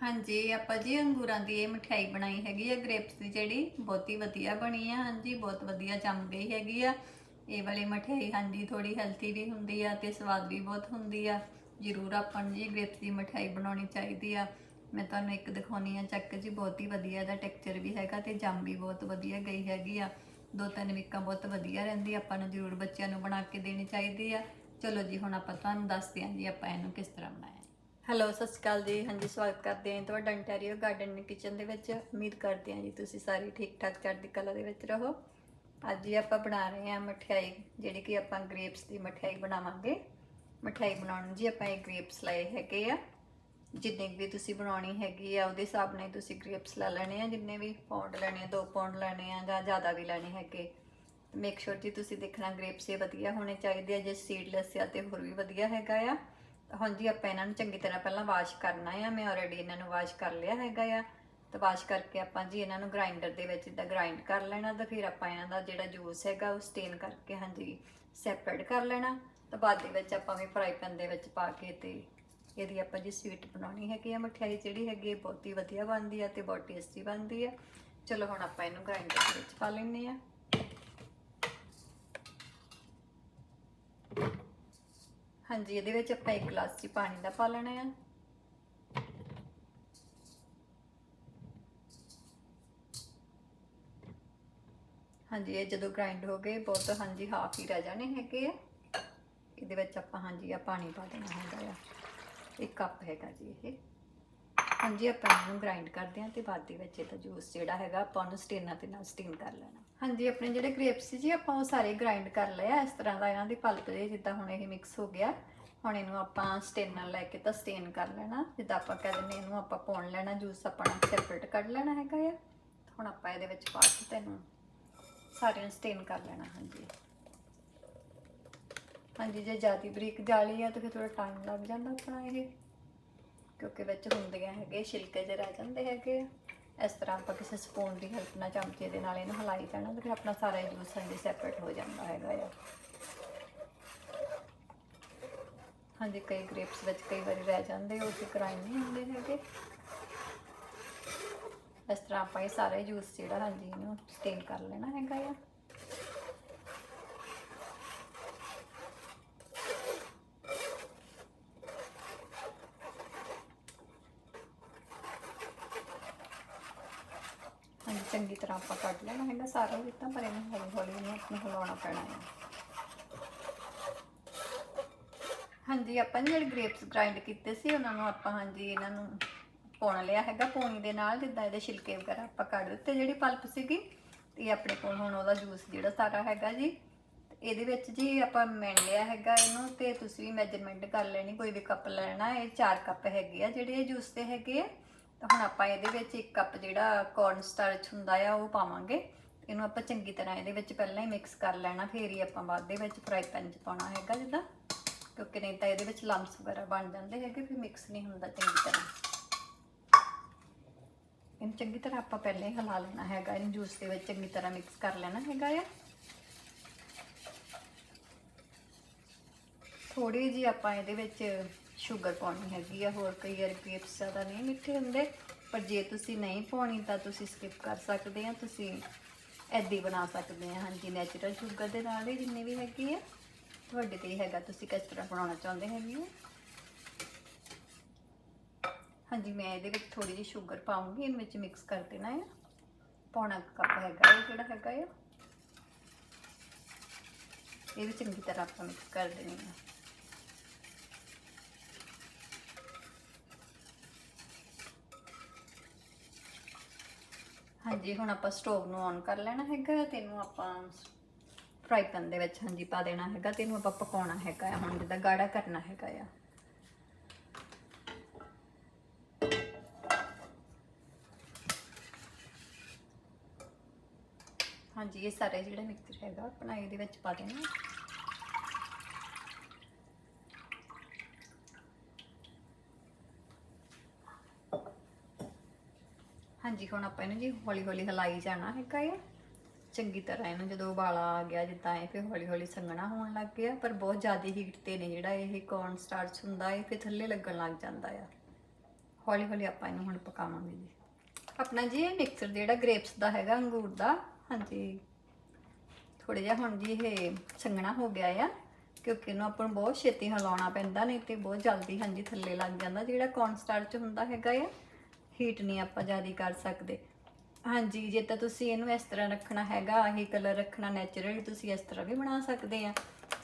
ਹਾਂਜੀ, ਆਪਾਂ ਜੀ ਅੰਗੂਰਾਂ ਦੀ ਇਹ ਮਠਿਆਈ ਬਣਾਈ ਹੈਗੀ ਆ ਗ੍ਰੇਪਸ ਦੀ ਜਿਹੜੀ, ਬਹੁਤ ਹੀ ਵਧੀਆ ਬਣੀ ਆ, ਹਾਂਜੀ, ਬਹੁਤ ਵਧੀਆ ਜੰਮ ਗਈ ਹੈਗੀ ਆ। ਇਹ ਵਾਲੀ ਮਠਿਆਈ ਹਾਂਜੀ ਥੋੜੀ ਹੈਲਥੀ ਵੀ ਹੁੰਦੀ ਆ ਤੇ ਸਵਾਦ ਵੀ ਬਹੁਤ ਹੁੰਦੀ ਆ। ਜ਼ਰੂਰ ਆਪਾਂ ਨੂੰ ਜੀ ਗ੍ਰੇਪਸ ਦੀ ਮਠਿਆਈ ਬਣਾਉਣੀ ਚਾਹੀਦੀ ਆ। ਮੈਂ ਤੁਹਾਨੂੰ ਇੱਕ ਦਿਖਾਉਣੀ ਆ ਚੱਕ ਜੀ, ਬਹੁਤ ਹੀ ਵਧੀਆ ਇਹਦਾ ਟੈਕਸਚਰ ਵੀ ਹੈਗਾ ਤੇ ਜੰਮ ਵੀ ਬਹੁਤ ਵਧੀਆ ਗਈ ਹੈਗੀ ਆ। ਦੋ ਤਿੰਨ ਵੀਕਾਂ ਬਹੁਤ ਵਧੀਆ ਰਹਿੰਦੀ ਆਪਾਂ ਨੂੰ ਜ਼ਰੂਰ ਬੱਚਿਆਂ ਨੂੰ ਬਣਾ ਕੇ ਦੇਣੀ ਚਾਹੀਦੀ ਆ। ਚਲੋ ਜੀ, ਹੁਣ ਆਪਾਂ ਤੁਹਾਨੂੰ ਦੱਸਦੇ ਹਾਂ ਜੀ ਆਪਾਂ ਇਹਨੂੰ ਕਿਸ ਤਰ੍ਹਾਂ ਬਣਾਇਆ। ਹੈਲੋ ਸਤਿ ਸ਼੍ਰੀ ਅਕਾਲ ਜੀ। ਹਾਂਜੀ, ਸਵਾਗਤ ਕਰਦੇ ਹਾਂ ਤੁਹਾਡਾ ਇੰਟੀਰੀਅਰ ਗਾਰਡਨ ਕਿਚਨ ਦੇ ਵਿੱਚ। ਉਮੀਦ ਕਰਦੇ ਹਾਂ ਜੀ ਤੁਸੀਂ ਸਾਰੇ ਠੀਕ ਠਾਕ ਚੜ੍ਹਦੀ ਕਲਾ ਦੇ ਵਿੱਚ ਰਹੋ। ਅੱਜ ਹੀ ਆਪਾਂ ਬਣਾ ਰਹੇ ਹਾਂ ਮਠਿਆਈ, ਜਿਹੜੀ ਕਿ ਆਪਾਂ ਗ੍ਰੇਪਸ ਦੀ ਮਠਿਆਈ ਬਣਾਵਾਂਗੇ। ਮਠਿਆਈ ਬਣਾਉਣ ਨੂੰ ਜੀ ਆਪਾਂ ਇਹ ਗ੍ਰੇਪਸ ਲਏ ਹੈਗੇ ਆ। ਜਿੰਨੇ ਕੁ ਵੀ ਤੁਸੀਂ ਬਣਾਉਣੀ ਹੈਗੀ ਆ, ਉਹਦੇ ਹਿਸਾਬ ਨਾਲ ਤੁਸੀਂ ਗ੍ਰੇਪਸ ਲੈ ਲੈਣੇ ਆ। ਜਿੰਨੇ ਵੀ ਪਾਉਂਡ ਲੈਣੇ ਆ 2 ਪਾਉਂਡ ਲੈਣੇ ਆ ਜਾਂ ਜ਼ਿਆਦਾ ਵੀ ਲੈਣੇ ਹੈਗੇ। ਮੇਕ ਸ਼ੋਰ ਜੀ ਤੁਸੀਂ ਦੇਖਣਾ ਗ੍ਰੇਪਸ ਇਹ ਵਧੀਆ ਹੋਣੇ ਚਾਹੀਦੇ ਆ, ਜੇ ਸੀਡਲੈਸ ਆ ਤੇ ਹੋਰ ਵੀ ਵਧੀਆ ਹੈਗਾ ਆ। ਹੁਣ ਜੀ ਆਪਾਂ ਇਹਨਾਂ ਨੂੰ ਚੰਗੀ ਤਰ੍ਹਾਂ ਪਹਿਲਾਂ ਵਾਸ਼ ਕਰਨਾ ਆ। ਮੈਂ ਆਲਰੇਡੀ ਇਹਨਾਂ ਨੂੰ ਵਾਸ਼ ਕਰ ਲਿਆ ਹੈਗਾ ਆ। ਤੇ ਵਾਸ਼ ਕਰਕੇ ਆਪਾਂ ਜੀ ਇਹਨਾਂ ਨੂੰ ਗ੍ਰਾਈਂਡਰ ਦੇ ਵਿੱਚ ਇਦਾਂ ਗ੍ਰਾਈਂਡ ਕਰ ਲੈਣਾ, ਤੇ ਫਿਰ ਆਪਾਂ ਇਹਨਾਂ ਦਾ ਜਿਹੜਾ ਜੂਸ ਹੈਗਾ ਉਹ ਸਟੇਨ ਕਰਕੇ ਹਾਂਜੀ ਸੈਪਰੇਟ ਕਰ ਲੈਣਾ। ਤੇ ਬਾਅਦ ਦੇ ਵਿੱਚ ਆਪਾਂ ਵੀ ਫਰਾਈ ਪੈਨ ਦੇ ਵਿੱਚ ਪਾ ਕੇ ਤੇ ਇਹਦੀ ਆਪਾਂ ਜੀ ਸਵੀਟ ਬਣਾਉਣੀ ਹੈਗੀ ਆ। ਮਠਿਆਈ ਜਿਹੜੀ ਹੈਗੀ ਹੈ ਬਹੁਤ ਹੀ ਵਧੀਆ ਬਣਦੀ ਆ ਤੇ ਬਹੁਤ ਟੇਸਟੀ ਬਣਦੀ ਆ। ਚਲੋ ਹੁਣ ਆਪਾਂ ਇਹਨੂੰ ਗ੍ਰਾਈਂਡਰ ਦੇ ਵਿੱਚ ਪਾ ਲੈਂਦੇ ਆ। ਹਾਂਜੀ, ਇਹਦੇ ਵਿੱਚ ਆਪਾਂ ਇੱਕ ਗਲਾਸ ਚ ਪਾਣੀ ਦਾ ਪਾ ਲੈਣਾ ਆ। ਹਾਂਜੀ, ਇਹ ਜਦੋਂ ਗ੍ਰਾਈਂਡ ਹੋ ਗਏ, ਬਹੁਤ ਹਾਂਜੀ ਹਾਫ ਹੀ ਰਹਿ ਜਾਣੇ ਹੈਗੇ ਆ। ਇਹਦੇ ਵਿੱਚ ਆਪਾਂ ਹਾਂਜੀ ਆ ਪਾਣੀ ਪਾ ਦੇਣਾ ਹੈਗਾ ਆ। ਇੱਕ ਕੱਪ ਹੈਗਾ ਜੀ ਇਹ। ਹਾਂਜੀ, ਆਪਾਂ ਇਹਨੂੰ ਗ੍ਰਾਈਂਡ ਕਰਦੇ ਹਾਂ ਤੇ ਬਾਅਦ ਦੇ ਵਿੱਚ ਇਹਦਾ ਜੂਸ ਜਿਹੜਾ ਹੈਗਾ, ਆਪਾਂ ਉਹਨੂੰ ਸਟੇਨਰ ਦੇ ਨਾਲ ਸਟੀਮ ਕਰ ਲੈਣਾ। ਹਾਂਜੀ, ਆਪਣੇ ਜਿਹੜੇ ਗ੍ਰੇਪਸ ਸੀ ਜੀ, ਆਪਾਂ ਉਹ ਸਾਰੇ ਗ੍ਰਾਈਂਡ ਕਰ ਲਏ ਆ। ਇਸ ਤਰ੍ਹਾਂ ਦਾ ਇਹਨਾਂ ਦੀ ਪਲਪ ਦੇ ਜਿੱਦਾਂ ਹੁਣ ਇਹ ਮਿਕਸ ਹੋ ਗਿਆ। ਹੁਣ ਇਹਨੂੰ ਆਪਾਂ ਸਟੇਨਰ ਲੈ ਕੇ ਤਾਂ ਸਟੇਨ ਕਰ ਲੈਣਾ। ਜਿੱਦਾਂ ਆਪਾਂ ਕਹਿ ਦਿੰਦੇ ਇਹਨੂੰ ਆਪਾਂ ਪਾਉਣ ਲੈਣਾ ਜੂਸ ਆਪਣਾ ਸੈਪਰੇਟ ਕੱਢ ਲੈਣਾ ਹੈਗਾ ਆ। ਹੁਣ ਆਪਾਂ ਇਹਦੇ ਵਿੱਚ ਪਾ ਕੇ ਤੈਨੂੰ ਸਾਰਿਆਂ ਨੂੰ ਸਟੇਨ ਕਰ ਲੈਣਾ, ਹਾਂਜੀ। ਹਾਂਜੀ, ਜੇ ਜਿਆਦੀ ਬਰੀਕ ਜਾਲੀ ਆ, ਤਾਂ ਫਿਰ ਥੋੜਾ ਟਾਈਮ ਲੱਗ ਜਾਂਦਾ ਆਪਣਾ ਇਹ। ਕਿਉਂਕਿ ਵਿੱਚ ਹੁੰਦੀਆਂ ਹੈਗੇ, ਛਿਲਕੇ ਜਿਹੇ ਰਹਿ ਜਾਂਦੇ ਹੈਗੇ ਆ। ਇਸ ਤਰ੍ਹਾਂ ਆਪਾਂ ਕਿਸੇ ਸਪੂਨ ਦੀ ਹੈਲਪ ਨਾਲ ਚਮਚੇ ਦੇ ਨਾਲ ਇਹਨੂੰ ਹਿਲਾਈ ਜਾਣਾ ਤੇ ਫਿਰ ਆਪਣਾ ਸਾਰਾ ਜੂਸ ਹਾਂਜੀ ਸੈਪਰੇਟ ਹੋ ਜਾਂਦਾ ਹੈਗਾ ਆ। ਹਾਂਜੀ, ਕਈ ਗ੍ਰੇਪਸ ਵਿੱਚ ਕਈ ਵਾਰੀ ਰਹਿ ਜਾਂਦੇ ਉਹ ਤੇ ਕਰਾਈ ਨਹੀਂ ਹੁੰਦੇ ਹੈਗੇ। ਇਸ ਤਰ੍ਹਾਂ ਆਪਾਂ ਇਹ ਸਾਰਾ ਜੂਸ ਜਿਹੜਾ ਹਾਂਜੀ, ਇਹਨੂੰ ਸਟੇਨ ਕਰ ਲੈਣਾ ਹੈਗਾ ਆ। ਹਾਂਜੀ, ਚੰਗੀ ਤਰ੍ਹਾਂ ਆਪਾਂ ਕੱਢ ਲੈਣਾ ਹੈਗਾ ਸਾਰਾ ਜਿੱਦਾਂ ਪਰ ਇਹਨੂੰ ਹੌਲੀ ਹੌਲੀ ਇਹਨੂੰ ਆਪਣਾ ਹਿਲਾਉਣਾ ਪੈਣਾ ਹੈ। ਹਾਂਜੀ, ਆਪਾਂ ਜਿਹੜੇ ਗ੍ਰੇਪਸ ਗ੍ਰਾਈਂਡ ਕੀਤੇ ਸੀ, ਉਹਨਾਂ ਨੂੰ ਆਪਾਂ ਹਾਂਜੀ ਇਹਨਾਂ ਨੂੰ ਪੁਣ ਲਿਆ ਹੈਗਾ, ਪੂਣੀ ਦੇ ਨਾਲ ਜਿੱਦਾਂ ਇਹਦੇ ਛਿਲਕੇ ਵਗੈਰਾ ਆਪਾਂ ਕੱਢ ਦਿੱਤੇ ਜਿਹੜੀ ਪਲਪ ਸੀਗੀ, ਤੇ ਇਹ ਆਪਣੇ ਕੋਲ ਹੁਣ ਉਹਦਾ ਜੂਸ ਜਿਹੜਾ ਸਾਰਾ ਹੈਗਾ ਜੀ। ਇਹਦੇ ਵਿੱਚ ਜੀ ਆਪਾਂ ਮਿਣ ਲਿਆ ਹੈਗਾ ਇਹਨੂੰ, ਤੇ ਤੁਸੀਂ ਵੀ ਮੈਜਰਮੈਂਟ ਕਰ ਲੈਣੀ, ਕੋਈ ਵੀ ਕੱਪ ਲੈਣਾ, ਇਹ 4 ਕੱਪ ਹੈਗੇ ਆ ਜਿਹੜੇ ਇਹ ਜੂਸ ਦੇ ਹੈਗੇ ਆ। ਤਾਂ ਹੁਣ ਆਪਾਂ ਇਹਦੇ ਵਿੱਚ ਇੱਕ ਕੱਪ ਜਿਹੜਾ ਕੌਰਨ ਸਟਾਰਚ ਹੁੰਦਾ ਆ, ਉਹ ਪਾਵਾਂਗੇ। ਇਹਨੂੰ ਆਪਾਂ ਚੰਗੀ ਤਰ੍ਹਾਂ ਇਹਦੇ ਵਿੱਚ ਪਹਿਲਾਂ ਹੀ ਮਿਕਸ ਕਰ ਲੈਣਾ, ਫਿਰ ਹੀ ਆਪਾਂ ਬਾਅਦ ਦੇ ਵਿੱਚ ਫਰਾਈ ਪੈਨ 'ਚ ਪਾਉਣਾ ਹੈਗਾ ਜਿੱਦਾਂ। ਕਿਉਂਕਿ ਨਹੀਂ ਤਾਂ ਇਹਦੇ ਵਿੱਚ ਲੰਪਸ ਵਗੈਰਾ ਬਣ ਜਾਂਦੇ ਹੈਗੇ, ਫਿਰ ਮਿਕਸ ਨਹੀਂ ਹੁੰਦਾ ਚੰਗੀ ਤਰ੍ਹਾਂ। ਇਹਨੂੰ ਚੰਗੀ ਤਰ੍ਹਾਂ ਆਪਾਂ ਪਹਿਲਾਂ ਹੀ ਹਿਲਾ ਲੈਣਾ ਹੈਗਾ, ਇਹਨੂੰ ਜੂਸ ਦੇ ਵਿੱਚ ਚੰਗੀ ਤਰ੍ਹਾਂ ਮਿਕਸ ਕਰ ਲੈਣਾ ਹੈਗਾ ਆ। ਥੋੜੀ ਜੀ ਆਪਾਂ ਇਹਦੇ ਵਿੱਚ ਸ਼ੂਗਰ ਪਾਉਣੀ ਹੈਗੀ ਆ, ਹੋਰ ਕਈ ਵਾਰ ਗ੍ਰੇਪਸ ਜ਼ਿਆਦਾ ਨਹੀਂ ਮਿੱਠੇ ਹੁੰਦੇ, ਪਰ ਜੇ ਤੁਸੀਂ ਨਹੀਂ ਪਾਉਣੀ ਤਾਂ ਤੁਸੀਂ ਸਕਿਪ ਕਰ ਸਕਦੇ ਆ, ਤੁਸੀਂ ਐਦੀ ਬਣਾ ਸਕਦੇ ਆ। ਹਾਂਜੀ ਨੈਚੁਰਲ ਸ਼ੂਗਰ ਦੇ ਨਾਲ ਹੀ ਜਿੰਨੇ ਵੀ ਹੈਗੇ ਆ, ਤੁਹਾਡੇ ਤੇ ਹੈਗਾ, ਤੁਸੀਂ ਕਿਸ ਤਰ੍ਹਾਂ ਬਣਾਉਣਾ ਚਾਹੁੰਦੇ ਹੈਗੇ ਹੋ? ਹਾਂਜੀ, ਮੈਂ ਇਹਦੇ ਵਿੱਚ ਥੋੜੀ ਜਿਹੀ ਸ਼ੂਗਰ ਪਾਉਂਗੀ ਇਹਦੇ ਵਿੱਚ ਮਿਕਸ ਕਰ ਦੇਣਾ ਹੈ ਪੌਣਾ ਕੱਪ ਹੈਗਾ ਇਹ ਜਿਹੜਾ ਹੈਗਾ ਇਹ ਇਹ ਵੀ ਚੰਗੀ ਤਰ੍ਹਾਂ ਆਪਾਂ ਮਿਕਸ ਕਰ ਦੇਣੀ ਹੈ ਹਾਂਜੀ, ਹੁਣ ਆਪਾਂ ਸਟੋਵ ਨੂੰ ਔਨ ਕਰ ਲੈਣਾ ਹੈਗਾ ਤੇ ਇਹਨੂੰ ਆਪਾਂ ਫਰਾਈ ਪੈਨ ਦੇ ਵਿੱਚ ਹਾਂਜੀ ਪਾ ਦੇਣਾ ਹੈਗਾ ਤੇ ਇਹਨੂੰ ਆਪਾਂ ਪਕਾਉਣਾ ਹੈਗਾ ਆ, ਹੁਣ ਜਿੱਦਾਂ ਗਾੜਾ ਕਰਨਾ ਹੈਗਾ ਆ। ਹਾਂਜੀ, ਇਹ ਸਾਰੇ ਜਿਹੜਾ ਮਿਕਸਚਰ ਹੈਗਾ ਆਪਣਾ ਇਹਦੇ ਵਿੱਚ ਪਾ ਦੇਣਾ ਹਾਂਜੀ ਹੁਣ ਆਪਾਂ ਇਹਨੂੰ ਜੀ ਹੌਲੀ ਹੌਲੀ ਹਿਲਾਈ ਜਾਣਾ ਹੈਗਾ ਆ। ਚੰਗੀ ਤਰ੍ਹਾਂ ਇਹਨੂੰ ਜਦੋਂ ਉਬਾਲਾ ਆ ਗਿਆ, ਜਿੱਦਾਂ ਇਹ ਫਿਰ ਹੌਲੀ ਹੌਲੀ ਸੰਘਣਾ ਹੋਣ ਲੱਗ ਗਿਆ। ਪਰ ਬਹੁਤ ਜ਼ਿਆਦਾ ਹੀਟ ਤੇ ਨੇ ਜਿਹੜਾ ਇਹ ਕੌਰਨ ਸਟਾਰਚ ਹੁੰਦਾ, ਇਹ ਫਿਰ ਥੱਲੇ ਲੱਗਣ ਲੱਗ ਜਾਂਦਾ ਆ। ਹੌਲੀ ਹੌਲੀ ਆਪਾਂ ਇਹਨੂੰ ਹੁਣ ਪਕਾਵਾਂਗੇ ਜੀ। ਆਪਣਾ ਜੀ ਇਹ ਮਿਕਸਰ ਜਿਹੜਾ ਗ੍ਰੇਪਸ ਦਾ ਹੈਗਾ, ਅੰਗੂਰ ਦਾ, ਹਾਂਜੀ। ਥੋੜਾ ਜਿਹਾ ਹੁਣ ਜੀ ਇਹ ਸੰਘਣਾ ਹੋ ਗਿਆ ਆ, ਕਿਉਂਕਿ ਇਹਨੂੰ ਆਪਾਂ ਨੂੰ ਬਹੁਤ ਛੇਤੀ ਹਿਲਾਉਣਾ ਪੈਂਦਾ, ਨਹੀਂ ਤੇ ਬਹੁਤ ਜਲਦੀ ਹਾਂਜੀ ਥੱਲੇ ਲੱਗ ਜਾਂਦਾ। ਜਿਹੜਾ ਕੌਰਨ ਸਟਾਰਚ ਹੁੰਦਾ ਹੈਗਾ ਆ ਹੀਟ ਨਹੀਂ ਆਪਾਂ ਜ਼ਿਆਦਾ ਕਰ ਸਕਦੇ। ਹਾਂਜੀ, ਜੇ ਤਾਂ ਤੁਸੀਂ ਇਹਨੂੰ ਇਸ ਤਰ੍ਹਾਂ ਰੱਖਣਾ ਹੈਗਾ ਇਹ ਕਲਰ ਰੱਖਣਾ ਨੈਚੁਰਲੀ ਤੁਸੀਂ ਇਸ ਤਰ੍ਹਾਂ ਵੀ ਬਣਾ ਸਕਦੇ ਆ।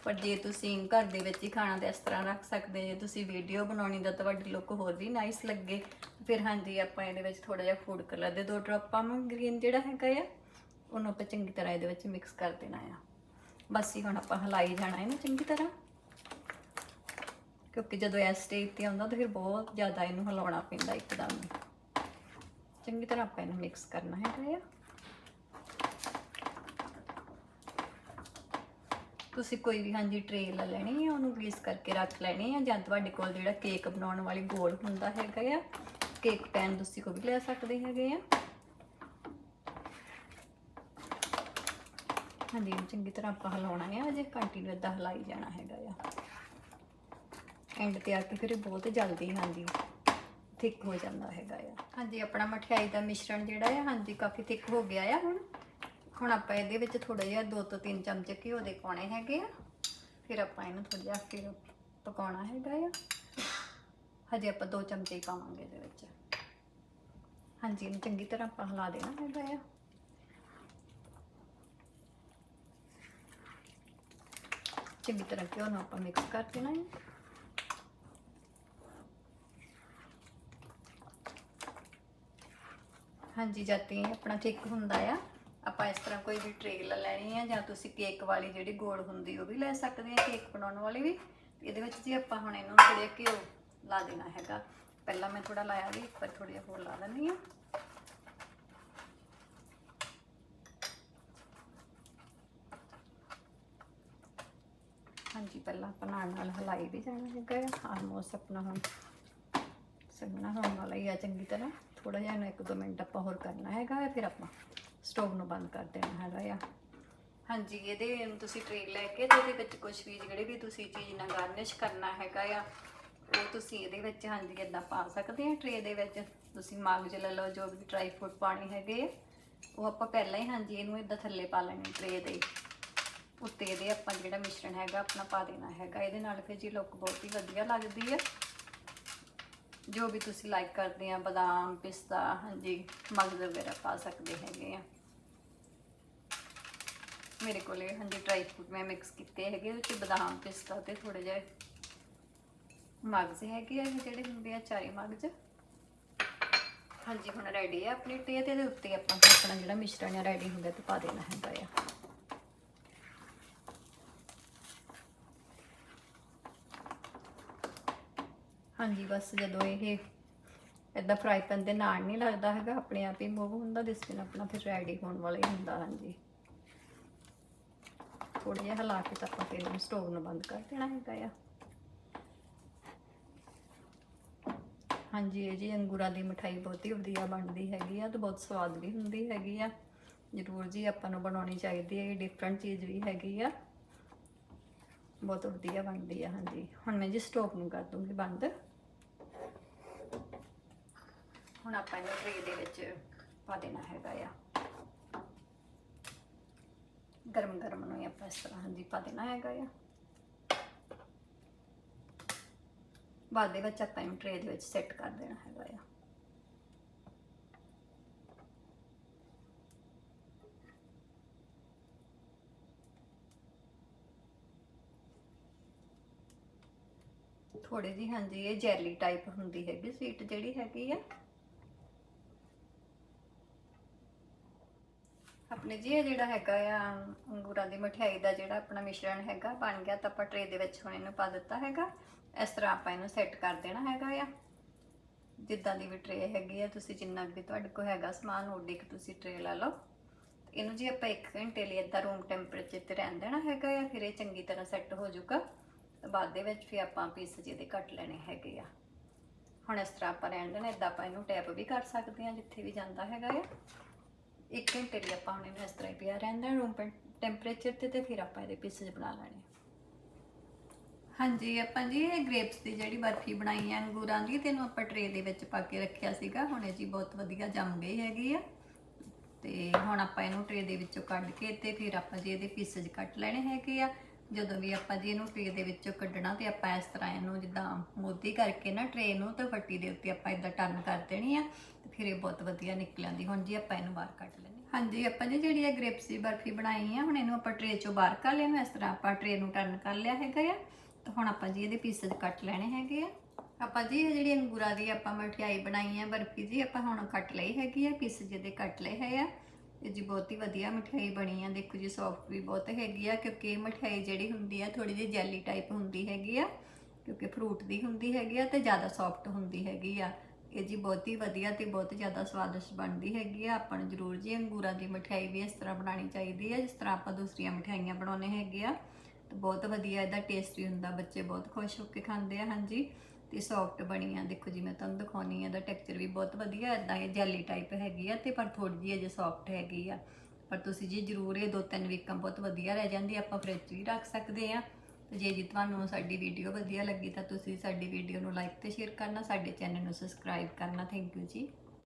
ਪਰ ਜੇ ਤੁਸੀਂ ਘਰ ਦੇ ਵਿੱਚ ਹੀ ਖਾਣਾ ਤੇ ਇਸ ਤਰ੍ਹਾਂ ਰੱਖ ਸਕਦੇ ਜੇ ਤੁਸੀਂ ਵੀਡੀਓ ਬਣਾਉਣੀ ਦਾ ਤੁਹਾਡੀ ਲੁੱਕ ਹੋਰ ਵੀ ਨਾਈਸ ਲੱਗੇ, ਫਿਰ ਹਾਂਜੀ, ਆਪਾਂ ਇਹਦੇ ਵਿੱਚ ਥੋੜਾ ਜਿਹਾ ਫੂਡ ਕਲਰ ਦੇ ਦੋ ਡ੍ਰੌਪ ਪਾਵਾਂਗੇ ਗ੍ਰੀਨ ਜਿਹੜਾ ਹੈਗਾ ਆ, ਉਹਨੂੰ ਆਪਾਂ ਚੰਗੀ ਤਰ੍ਹਾਂ ਇਹਦੇ ਵਿੱਚ ਮਿਕਸ ਕਰ ਦੇਣਾ ਆ। ਬਸ ਹੀ ਹੁਣ ਆਪਾਂ ਹਲਾਈ ਜਾਣਾ ਇਹਨੂੰ ਚੰਗੀ ਤਰ੍ਹਾਂ। ਕਿਉਂਕਿ ਜਦੋਂ ਇਸ ਸਟੇਜ ਤੇ ਆਉਂਦਾ ਤਾਂ ਫਿਰ ਬਹੁਤ ਜ਼ਿਆਦਾ ਇਹਨੂੰ ਹਿਲਾਉਣਾ ਪੈਂਦਾ ਇੱਕਦਮ। ਚੰਗੀ ਤਰ੍ਹਾਂ ਆਪਾਂ ਇਹਨੂੰ ਮਿਕਸ ਕਰਨਾ ਹੈਗਾ ਆ। ਤੁਸੀਂ ਕੋਈ ਵੀ ਹਾਂਜੀ ਟਰੇ ਲੈ ਲੈਣੀ ਹੈ ਉਹਨੂੰ ਗਰੀਸ ਕਰਕੇ ਰੱਖ ਲੈਣੀ ਹੈ ਜਾਂ ਤੁਹਾਡੇ ਕੋਲ ਜਿਹੜਾ ਕੇਕ ਬਣਾਉਣ ਵਾਲੀ ਗੋਲ ਹੁੰਦਾ ਹੈਗਾ ਆ ਕੇਕ ਪੈਨ ਤੁਸੀਂ ਕੋਈ ਵੀ ਲੈ ਸਕਦੇ ਹੈਗੇ ਆ। ਹਾਂਜੀ, ਇਹਨੂੰ ਚੰਗੀ ਤਰ੍ਹਾਂ ਆਪਾਂ ਹਿਲਾਉਣਾ ਹੈ ਅਜੇ ਕੰਟੀਨਿਊ ਇਦਾਂ ਹਿਲਾਈ ਜਾਣਾ ਹੈਗਾ ਆ। ਐਂਡ ਤੇ ਆ ਕੇ ਫਿਰ ਬਹੁਤ ਜਲਦੀ ਹਾਂਜੀ। ਥਿਕ ਹੋ ਜਾਂਦਾ ਹੈਗਾ ਆ। ਹਾਂਜੀ, ਆਪਣਾ ਮਠਿਆਈ ਦਾ ਮਿਸ਼ਰਣ ਜਿਹੜਾ ਆ, ਹਾਂਜੀ, ਕਾਫੀ ਥਿਕ ਹੋ ਗਿਆ ਆ ਹੁਣ। ਹੁਣ ਆਪਾਂ ਇਹਦੇ ਵਿੱਚ ਥੋੜਾ ਜਿਹਾ 2 ਤੋਂ 3 ਚਮਚੇ ਘਿਓ ਦੇ ਪਾਉਣੇ ਹੈਗੇ ਆ। ਫਿਰ ਆਪਾਂ ਇਹਨੂੰ ਥੋੜਾ ਜਿਹਾ ਫਿਰ ਪਕਾਉਣਾ ਹੈਗਾ ਆ। ਹਜੇ ਆਪਾਂ 2 ਚਮਚੇ ਹੀ ਪਾਵਾਂਗੇ ਇਹਦੇ ਵਿੱਚ। ਹਾਂਜੀ, ਇਹਨੂੰ ਚੰਗੀ ਤਰ੍ਹਾਂ ਆਪਾਂ ਹਿਲਾ ਦੇਣਾ ਹੈਗਾ ਆ। ਚੰਗੀ ਤਰ੍ਹਾਂ ਘਿਓ ਨੂੰ ਆਪਾਂ ਮਿਕਸ ਕਰ ਦੇਣਾ ਹੈ ਹਾਂਜੀ ਜਾਤੀ ਆਪਣਾ ਠੀਕ ਹੁੰਦਾ ਆ? ਆਪਾਂ ਇਸ ਤਰ੍ਹਾਂ ਕੋਈ ਵੀ ਟਰੇ ਲੈਣੀ ਆ ਜਾਂ ਤੁਸੀਂ ਕੇਕ ਵਾਲੀ ਜਿਹੜੀ ਗੋਲ ਹੁੰਦੀ ਉਹ ਵੀ ਲੈ ਸਕਦੇ ਆ, ਕੇਕ ਬਣਾਉਣ ਵਾਲੀ ਵੀ। ਇਹਦੇ ਵਿੱਚ ਜੀ ਆਪਾਂ ਹੁਣ ਇਹਨੂੰ ਥੋੜਾ ਘਿਓ ਲਾ ਦੇਣਾ ਹੈਗਾ। ਪਹਿਲਾਂ ਮੈਂ ਥੋੜਾ ਲਾਇਆ ਵੀ, ਪਰ ਥੋੜਾ ਜਿਹਾ ਹੋਰ ਲਾ ਦਿੰਦੀ ਆ ਹਾਂਜੀ, ਪਹਿਲਾਂ ਆਪਾਂ ਨਾਲ ਨਾਲ ਹਲਾਈ ਵੀ ਜਾਣਾ ਹੈਗਾ ਆਲਮੋਸਟ ਆਪਣਾ ਹੁਣ ਸੰਗਣਾ ਹੋਣ ਵਾਲਾ ਹੀ ਆ ਚੰਗੀ ਤਰ੍ਹਾਂ। ਥੋੜਾ ਜਿਹਾ ਇਹਨੂੰ ਇੱਕ ਦੋ ਮਿੰਟ ਆਪਾਂ ਹੋਰ ਕਰਨਾ ਹੈਗਾ ਆ ਫਿਰ ਆਪਾਂ ਸਟੋਵ ਨੂੰ ਬੰਦ ਕਰ ਦੇਣਾ ਹੈਗਾ ਆ। ਹਾਂਜੀ ਇਹਦੇ ਨੂੰ ਤੁਸੀਂ ਟਰੇ ਲੈ ਕੇ ਤੇ ਇਹਦੇ ਵਿੱਚ ਕੁਝ ਵੀ ਜਿਹੜੇ ਵੀ ਤੁਸੀਂ ਚੀਜ਼ ਨਾਲ ਗਾਰਨਿਸ਼ ਕਰਨਾ ਹੈਗਾ ਆ ਉਹ ਤੁਸੀਂ ਇਹਦੇ ਵਿੱਚ ਹਾਂਜੀ ਇਦਾਂ ਪਾ ਸਕਦੇ ਆ ਟਰੇ ਦੇ ਵਿੱਚ। ਤੁਸੀਂ ਮਾਗਜ ਲੈ ਲਓ ਜੋ ਵੀ ਡਰਾਈ ਫਰੂਟ ਪਾਣੀ ਹੈਗੇ ਆ, ਉਹ ਆਪਾਂ ਪਹਿਲਾਂ ਹੀ ਹਾਂਜੀ ਇਹਨੂੰ ਇਦਾਂ ਥੱਲੇ ਪਾ ਲੈਣੇ ਟਰੇ ਦੇ। ਉੱਤੇ ਇਹਦੇ ਆਪਾਂ ਜਿਹੜਾ ਮਿਸ਼ਰਣ ਹੈਗਾ ਆਪਣਾ ਪਾ ਦੇਣਾ ਹੈਗਾ। ਇਹਦੇ ਨਾਲ ਫਿਰ ਜੀ ਲੁੱਕ ਬਹੁਤ ਹੀ ਵਧੀਆ ਲੱਗਦੀ ਹੈ ਜੋ ਵੀ ਤੁਸੀਂ ਲਾਈਕ ਕਰਦੇ ਆ, ਬਦਾਮ, ਪਿਸਤਾ, ਹਾਂਜੀ, ਮਗਜ਼ ਵਗੈਰਾ ਪਾ ਸਕਦੇ ਹੈਗੇ ਆ। ਮੇਰੇ ਕੋਲੇ ਹਾਂਜੀ ਡਰਾਈ ਫਰੂਟ ਮੈਂ ਮਿਕਸ ਕੀਤੇ ਹੈਗੇ ਉਹਦੇ ਚ ਬਦਾਮ, ਪਿਸਤਾ ਤੇ ਥੋੜੇ ਜਿਹਾ ਮਗਜ਼ ਹੈਗੇ ਆ ਜਿਹੜੇ ਹੁੰਦੇ ਆ ਚਾਰੇ ਮਗਜ਼। ਹਾਂਜੀ, ਹੁਣ ਰੈਡੀ ਆ ਆਪਣੀ ਟੇ ਤੇ, ਇਹਦੇ ਉੱਤੇ ਆਪਾਂ ਆਪਣਾ ਜਿਹੜਾ ਮਿਸ਼ਰਣ ਆ ਰੈਡੀ ਹੁੰਦਾ ਤੇ ਪਾ ਦੇਣਾ ਹੈਗਾ ਆ। ਹਾਂਜੀ, ਬਸ ਜਦੋਂ ਇਹ ਇਦਾਂ ਫਰਾਈ ਪੈਨ ਦੇ ਨਾਲ ਨਹੀਂ ਲੱਗਦਾ ਹੈਗਾ, ਆਪਣੇ ਆਪ ਹੀ ਮੂਵ ਹੁੰਦਾ ਦਿਸ ਦਿਨ ਆਪਣਾ ਫਿਰ ਰੈਡੀ ਹੋਣ ਵਾਲਾ ਹੀ ਹੁੰਦਾ, ਹਾਂਜੀ। ਥੋੜਾ ਜਿਹਾ ਹਿਲਾ ਕੇ ਤਾਂ ਆਪਾਂ ਫਿਰ ਇਹਨੂੰ ਸਟੋਵ ਨੂੰ ਬੰਦ ਕਰ ਦੇਣਾ ਹੈਗਾ ਆ। ਹਾਂਜੀ, ਇਹ ਜੀ ਅੰਗੂਰਾਂ ਦੀ ਮਠਾਈ ਬਹੁਤ ਹੀ ਵਧੀਆ ਬਣਦੀ ਹੈਗੀ ਆ ਤੇ ਬਹੁਤ ਸਵਾਦ ਵੀ ਹੁੰਦੀ ਹੈਗੀ ਆ। ਜ਼ਰੂਰ ਜੀ ਆਪਾਂ ਨੂੰ ਬਣਾਉਣੀ ਚਾਹੀਦੀ ਹੈ, ਇਹ ਡਿਫਰੈਂਟ ਚੀਜ਼ ਵੀ ਹੈਗੀ ਆ। ਬਹੁਤ ਵਧੀਆ ਬਣਦੀ ਆ, ਹਾਂਜੀ। ਹੁਣ ਮੈਂ ਜੀ ਸਟੋਵ ਨੂੰ ਕਰ ਦੂੰਗੀ ਬੰਦ। ਹੁਣ ਆਪਾਂ ਇਹਨੂੰ ਟਰੇ ਦੇ ਵਿੱਚ ਪਾ ਦੇਣਾ ਹੈਗਾ ਆ। ਗਰਮ ਗਰਮ ਨੂੰ ਆਪਾਂ ਇਸ ਤਰ੍ਹਾਂ ਹਾਂਜੀ ਪਾ ਦੇਣਾ ਹੈਗਾ ਆ। ਬਾਅਦ ਦੇ ਵਿੱਚ ਆਪਾਂ ਇਹਨੂੰ ਟਰੇ ਦੇ ਵਿੱਚ ਸੈੱਟ ਕਰ ਦੇਣਾ ਹੈਗਾ ਆ। ਥੋੜੀ ਜੀ ਹਾਂਜੀ ਇਹ ਜੈਲੀ ਟਾਈਪ ਹੁੰਦੀ ਹੈਗੀ ਸਵੀਟ ਜਿਹੜੀ ਹੈਗੀ ਆ। ਆਪਣੇ ਜੀ ਇਹ ਜਿਹੜਾ ਹੈਗਾ ਆ, ਅੰਗੂਰਾਂ ਦੀ ਮਠਿਆਈ ਦਾ ਜਿਹੜਾ ਆਪਣਾ ਮਿਸ਼ਰਣ ਹੈਗਾ ਬਣ ਗਿਆ ਤਾਂ ਆਪਾਂ ਟਰੇ ਦੇ ਵਿੱਚ ਹੁਣ ਇਹਨੂੰ ਪਾ ਦਿੱਤਾ ਹੈਗਾ। ਇਸ ਤਰ੍ਹਾਂ ਆਪਾਂ ਇਹਨੂੰ ਸੈੱਟ ਕਰ ਦੇਣਾ ਹੈਗਾ ਆ। ਜਿੱਦਾਂ ਦੀ ਵੀ ਟਰੇ ਹੈਗੀ ਆ, ਤੁਸੀਂ ਜਿੰਨਾ ਵੀ ਤੁਹਾਡੇ ਕੋਲ ਹੈਗਾ ਸਮਾਨ ਓਡੀ ਕਿ ਤੁਸੀਂ ਟਰੇ ਲੈ ਲਓ। ਇਹਨੂੰ ਜੀ ਆਪਾਂ 1 ਘੰਟੇ ਲਈ ਏਦਾਂ ਰੂਮ ਟੈਂਪਰੇਚਰ ਤੇ ਰਹਿਣ ਦੇਣਾ ਹੈਗਾ ਆ, ਫਿਰ ਇਹ ਚੰਗੀ ਤਰ੍ਹਾਂ ਸੈੱਟ ਹੋ ਜਾਊਗਾ। ਬਾਅਦ ਦੇ ਵਿੱਚ ਫਿਰ ਆਪਾਂ ਪੀਸ ਜਿਹਦੇ ਕੱਟ ਲੈਣੇ ਹੈਗੇ ਆ। ਹੁਣ ਇਸ ਤਰ੍ਹਾਂ ਆਪਾਂ ਰਹਿਣ ਦੇਣਾ, ਏਦਾਂ ਆਪਾਂ ਇਹਨੂੰ ਟੈਪ ਵੀ ਕਰ ਸਕਦੇ ਹਾਂ ਜਿੱਥੇ ਵੀ ਜਾਂਦਾ ਹੈਗਾ ਆ। ਇੱਕ ਘੰਟੇ ਲਈ ਆਪਾਂ ਹੁਣ ਇਹਨੂੰ ਇਸ ਤਰ੍ਹਾਂ ਹੀ ਪਿਆ ਰਹਿੰਦਾ ਰੂਮ ਟੈਂਪਰੇਚਰ ਤੇ ਤੇ ਫਿਰ ਆਪਾਂ ਇਹਦੇ ਪੀਸਸ ਬਣਾ ਲੈਣੇ ਹਾਂਜੀ, ਆਪਾਂ ਜੀ ਇਹ ਗ੍ਰੇਪਸ ਦੀ ਜਿਹੜੀ ਬਰਫੀ ਬਣਾਈ ਹੈ ਅੰਗੂਰਾਂ ਦੀ ਤੈਨੂੰ ਆਪਾਂ ਟਰੇ ਦੇ ਵਿੱਚ ਪਾ ਕੇ ਰੱਖਿਆ ਸੀਗਾ। ਹੁਣ ਇਹ ਜੀ ਬਹੁਤ ਵਧੀਆ ਜੰਮ ਗਈ ਹੈਗੀ ਆ। ਤੇ ਹੁਣ ਆਪਾਂ ਇਹਨੂੰ ਟਰੇ ਦੇ ਵਿੱਚੋਂ ਕੱਢ ਕੇ ਤੇ ਫਿਰ ਆਪਾਂ ਜੀ ਇਹਦੇ ਪੀਸਜ ਕੱਟ ਲੈਣੇ ਹੈਗੇ ਆ। ਜਦੋਂ ਵੀ ਆਪਾਂ ਜੀ ਇਹਨੂੰ ਟਰੇ ਦੇ ਵਿੱਚੋਂ ਕੱਢਣਾ ਤੇ ਆਪਾਂ ਇਸ ਤਰ੍ਹਾਂ ਇਹਨੂੰ ਜਿੱਦਾਂ ਮੋਦੀ ਕਰਕੇ ਨਾ ਟਰੇ ਨੂੰ ਤੇ ਫੱਟੀ ਦੇ ਉੱਤੇ ਆਪਾਂ ਇਦਾਂ ਟਰਨ ਕਰ ਦੇਣੀ ਆ ਤੇ ਫਿਰ ਇਹ ਬਹੁਤ ਵਧੀਆ ਨਿਕਲ ਆਂਦੀ ਹੁਣ ਜੀ ਆਪਾਂ ਇਹਨੂੰ ਬਾਹਰ ਕੱਢ ਲੈਣੀ ਹਾਂਜੀ, ਆਪਾਂ ਜੀ ਜਿਹੜੀ ਇਹ ਗ੍ਰੇਪਸ ਦੀ ਬਰਫੀ ਬਣਾਈ ਆ, ਹੁਣ ਇਹਨੂੰ ਆਪਾਂ ਟਰੇ ਚੋਂ ਬਾਹਰ ਕਰ ਲਿਆ ਇਸ ਤਰ੍ਹਾਂ ਆਪਾਂ ਟਰੇ ਨੂੰ ਟਰਨ ਕਰ ਲਿਆ ਹੈਗਾ ਆ। ਤੇ ਹੁਣ ਆਪਾਂ ਜੀ ਇਹਦੇ ਪੀਸਜ ਕੱਟ ਲੈਣੇ ਹੈਗੇ ਆ। ਆਪਾਂ ਜੀ ਇਹ ਜਿਹੜੀ ਅੰਗੂਰਾਂ ਦੀ ਆਪਾਂ ਮਠਿਆਈ ਬਣਾਈ ਹੈ ਬਰਫੀ ਜੀ, ਆਪਾਂ ਹੁਣ ਕੱਟ ਲਈ ਹੈਗੀ ਆ ਪੀਸ ਜਿਹਦੇ ਕੱਟ ਲਏ ਹੈ ਆ। ਇਹ ਜੀ ਬਹੁਤ ਹੀ ਵਧੀਆ ਮਠਿਆਈ ਬਣੀ ਆ। ਦੇਖੋ ਜੀ ਸੌਫਟ ਵੀ ਬਹੁਤ ਹੈਗੀ ਆ, ਕਿਉਂਕਿ ਇਹ ਮਠਿਆਈ ਜਿਹੜੀ ਹੁੰਦੀ ਆ ਥੋੜੀ ਜਿਹੀ ਜੈਲੀ ਟਾਈਪ ਹੁੰਦੀ ਹੈਗੀ ਆ, ਕਿਉਂਕਿ ਫਰੂਟ ਦੀ ਹੁੰਦੀ ਹੈਗੀ ਆ ਤੇ ਜ਼ਿਆਦਾ ਸੌਫਟ ਹੁੰਦੀ ਹੈਗੀ ਆ। ਇਹ ਜੀ ਬਹੁਤ ਹੀ ਵਧੀਆ ਤੇ ਬਹੁਤ ਜ਼ਿਆਦਾ ਸਵਾਦਿਸ਼ਟ ਬਣਦੀ ਹੈਗੀ ਆ। ਆਪਾਂ ਨੂੰ ਜ਼ਰੂਰ ਜੀ ਅੰਗੂਰਾਂ ਦੀ ਮਠਿਆਈ ਵੀ ਇਸ ਤਰ੍ਹਾਂ ਬਣਾਉਣੀ ਚਾਹੀਦੀ ਹੈ ਜਿਸ ਤਰ੍ਹਾਂ ਆਪਾਂ ਦੂਸਰੀਆਂ ਮਠਿਆਈਆਂ ਬਣਾਉਣੇ ਹੈਗੇ ਆ। ਤੇ ਬਹੁਤ ਵਧੀਆ ਇਹਦਾ ਟੇਸਟ ਵੀ ਹੁੰਦਾ, ਬੱਚੇ ਬਹੁਤ ਖੁਸ਼ ਹੋ ਕੇ ਖਾਂਦੇ ਆ, ਹਾਂਜੀ। ਤੇ ਸੌਫਟ ਬਣੀ ਆ ਦੇਖੋ ਜੀ, ਮੈਂ ਤੁਹਾਨੂੰ ਦਿਖਾਉਣੀ ਆ, ਇਹਦਾ ਟੈਕਸਚਰ ਵੀ ਬਹੁਤ ਵਧੀਆ ਇਦਾਂ ਇਹ ਜੈਲੀ ਟਾਈਪ ਹੈਗੀ ਆ ਤੇ ਪਰ ਥੋੜੀ ਜਿਹੀ ਅਜੇ ਸੌਫਟ ਹੈਗੀ ਆ। ਪਰ ਤੁਸੀਂ ਜੀ ਜਰੂਰ ਇਹ ਦੋ ਤਿੰਨ ਵੀਕਾਂ ਬਹੁਤ ਵਧੀਆ ਰਹਿ ਜਾਂਦੀ ਆਪਾਂ ਫ੍ਰਿਜ ਵੀ ਰੱਖ ਸਕਦੇ ਆ। ਤੇ ਜੇ ਜੀ ਤੁਹਾਨੂੰ ਸਾਡੀ ਵੀਡੀਓ ਵਧੀਆ ਲੱਗੀ ਤਾਂ ਤੁਸੀਂ ਸਾਡੀ ਵੀਡੀਓ ਨੂੰ ਲਾਈਕ ਤੇ ਸ਼ੇਅਰ ਕਰਨਾ, ਸਾਡੇ ਚੈਨਲ ਨੂੰ ਸਬਸਕ੍ਰਾਈਬ ਕਰਨਾ। ਥੈਂਕ ਯੂ ਜੀ।